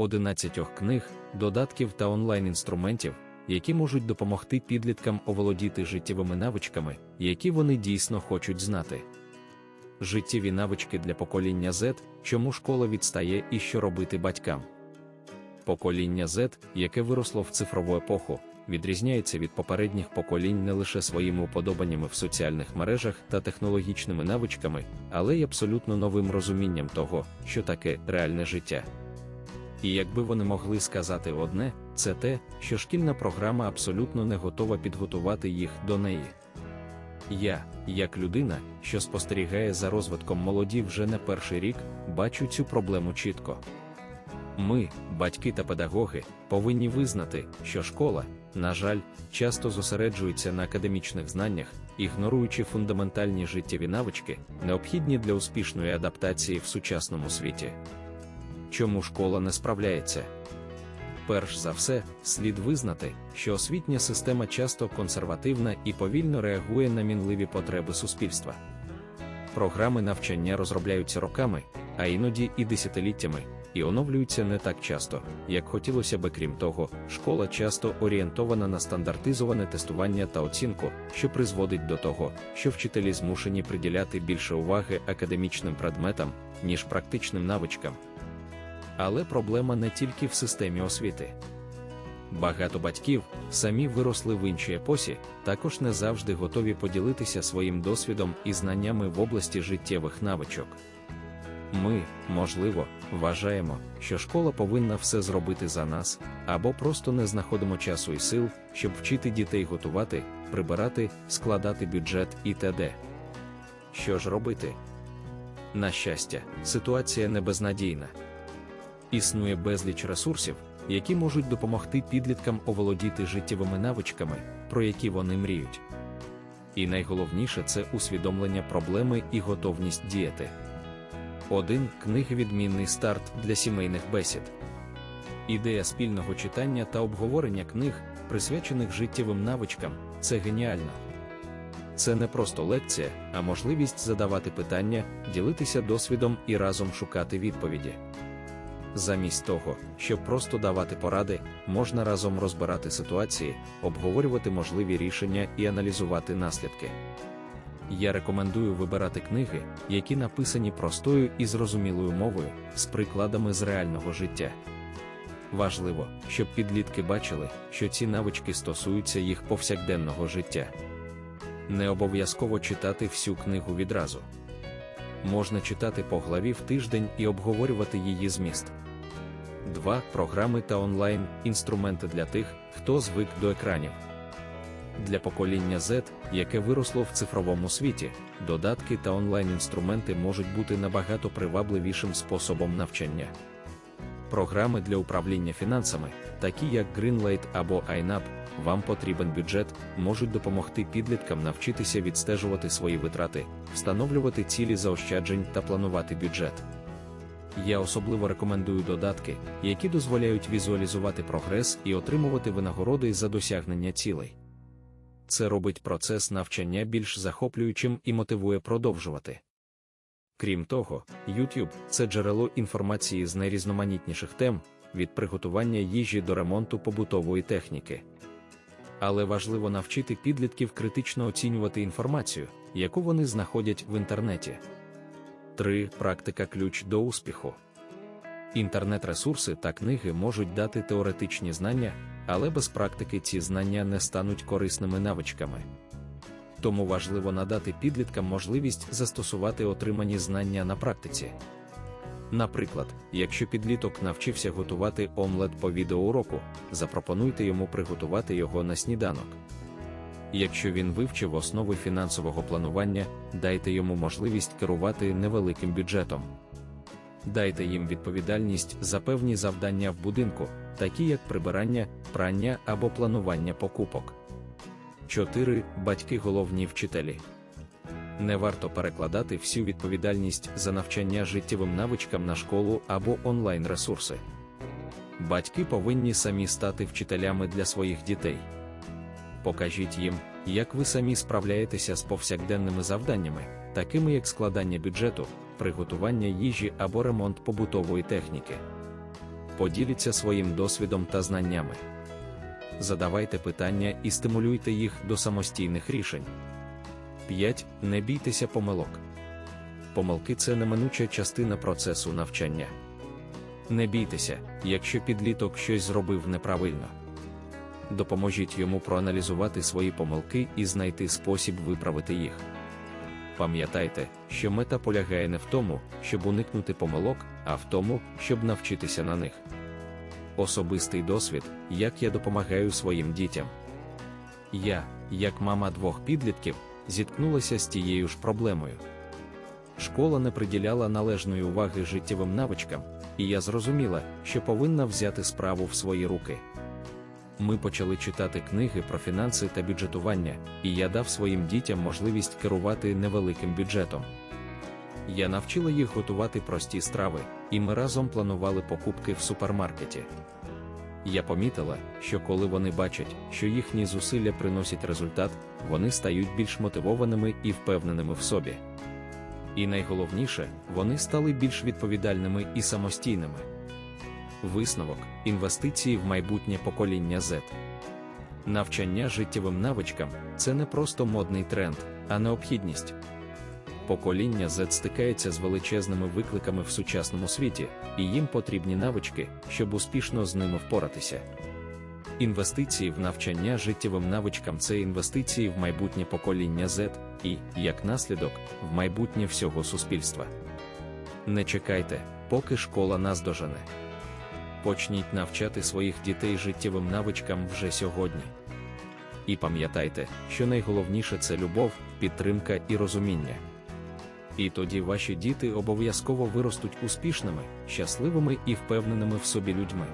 11 книг, додатків та онлайн-інструментів, які можуть допомогти підліткам оволодіти життєвими навичками, які вони дійсно хочуть знати. Життєві навички для покоління Z, чому школа відстає і що робити батькам. Покоління Z, яке виросло в цифрову епоху, відрізняється від попередніх поколінь не лише своїми уподобаннями в соціальних мережах та технологічними навичками, але й абсолютно новим розумінням того, що таке реальне життя. І якби вони могли сказати одне, це те, що шкільна програма абсолютно не готова підготувати їх до неї. Я, як людина, що спостерігає за розвитком молоді вже не перший рік, бачу цю проблему чітко. Ми, батьки та педагоги, повинні визнати, що школа, на жаль, часто зосереджується на академічних знаннях, ігноруючи фундаментальні життєві навички, необхідні для успішної адаптації в сучасному світі. Чому школа не справляється? Перш за все, слід визнати, що освітня система часто консервативна і повільно реагує на мінливі потреби суспільства. Програми навчання розробляються роками, а іноді і десятиліттями, і оновлюються не так часто, як хотілося би. Крім того, школа часто орієнтована на стандартизоване тестування та оцінку, що призводить до того, що вчителі змушені приділяти більше уваги академічним предметам, ніж практичним навичкам. Але проблема не тільки в системі освіти. Багато батьків, самі виросли в іншій епосі, також не завжди готові поділитися своїм досвідом і знаннями в області життєвих навичок. Ми, можливо, вважаємо, що школа повинна все зробити за нас, або просто не знаходимо часу і сил, щоб вчити дітей готувати, прибирати, складати бюджет і т.д. Що ж робити? На щастя, ситуація не безнадійна. Існує безліч ресурсів, які можуть допомогти підліткам оволодіти життєвими навичками, про які вони мріють. І найголовніше це усвідомлення проблеми і готовність діяти. 1. Книги Відмінний старт для сімейних бесід. Ідея спільного читання та обговорення книг, присвячених життєвим навичкам, це геніально. Це не просто лекція, а можливість задавати питання, ділитися досвідом і разом шукати відповіді. Замість того, щоб просто давати поради, можна разом розбирати ситуації, обговорювати можливі рішення і аналізувати наслідки. Я рекомендую вибирати книги, які написані простою і зрозумілою мовою, з прикладами з реального життя. Важливо, щоб підлітки бачили, що ці навички стосуються їх повсякденного життя. Не обов'язково читати всю книгу відразу. Можна читати по главі в тиждень і обговорювати її зміст. 2. Програми та онлайн інструменти для тих, хто звик до екранів. Для покоління Z, яке виросло в цифровому світі, додатки та онлайн-інструменти можуть бути набагато привабливішим способом навчання. Програми для управління фінансами, такі як Greenlight або INAP, вам потрібен бюджет, можуть допомогти підліткам навчитися відстежувати свої витрати, встановлювати цілі заощаджень та планувати бюджет. Я особливо рекомендую додатки, які дозволяють візуалізувати прогрес і отримувати винагороди за досягнення цілей. Це робить процес навчання більш захоплюючим і мотивує продовжувати. Крім того, YouTube це джерело інформації з найрізноманітніших тем, від приготування їжі до ремонту побутової техніки. Але важливо навчити підлітків критично оцінювати інформацію, яку вони знаходять в інтернеті. 3. Практика ключ до успіху. Інтернет-ресурси та книги можуть дати теоретичні знання, але без практики ці знання не стануть корисними навичками. Тому важливо надати підліткам можливість застосувати отримані знання на практиці. Наприклад, якщо підліток навчився готувати омлет по відеоуроку, запропонуйте йому приготувати його на сніданок. Якщо він вивчив основи фінансового планування, дайте йому можливість керувати невеликим бюджетом. Дайте їм відповідальність за певні завдання в будинку, такі як прибирання, прання або планування покупок. 4. Батьки головні вчителі. Не варто перекладати всю відповідальність за навчання життєвим навичкам на школу або онлайн-ресурси. Батьки повинні самі стати вчителями для своїх дітей. Покажіть їм, як ви самі справляєтеся з повсякденними завданнями, такими як складання бюджету, приготування їжі або ремонт побутової техніки. поділіться своїм досвідом та знаннями. Задавайте питання і стимулюйте їх до самостійних рішень. 5. Не бійтеся помилок. Помилки це неминуча частина процесу навчання. Не бійтеся, якщо підліток щось зробив неправильно. Допоможіть йому проаналізувати свої помилки і знайти спосіб виправити їх. Пам'ятайте, що мета полягає не в тому, щоб уникнути помилок, а в тому, щоб навчитися на них. Особистий досвід, як я допомагаю своїм дітям. Я, як мама двох підлітків, зіткнулася з тією ж проблемою. Школа не приділяла належної уваги життєвим навичкам, і я зрозуміла, що повинна взяти справу в свої руки. Ми почали читати книги про фінанси та бюджетування, і я дав своїм дітям можливість керувати невеликим бюджетом. Я навчила їх готувати прості страви, і ми разом планували покупки в супермаркеті. Я помітила, що коли вони бачать, що їхні зусилля приносять результат, вони стають більш мотивованими і впевненими в собі. І найголовніше, вони стали більш відповідальними і самостійними. Висновок інвестиції в майбутнє покоління Z. Навчання життєвим навичкам це не просто модний тренд, а необхідність. Покоління Z стикається з величезними викликами в сучасному світі, і їм потрібні навички, щоб успішно з ними впоратися. Інвестиції в навчання життєвим навичкам це інвестиції в майбутнє покоління Z і, як наслідок, в майбутнє всього суспільства. Не чекайте, поки школа нас. Почніть навчати своїх дітей життєвим навичкам вже сьогодні. І пам'ятайте, що найголовніше це любов, підтримка і розуміння. І тоді ваші діти обов'язково виростуть успішними, щасливими і впевненими в собі людьми.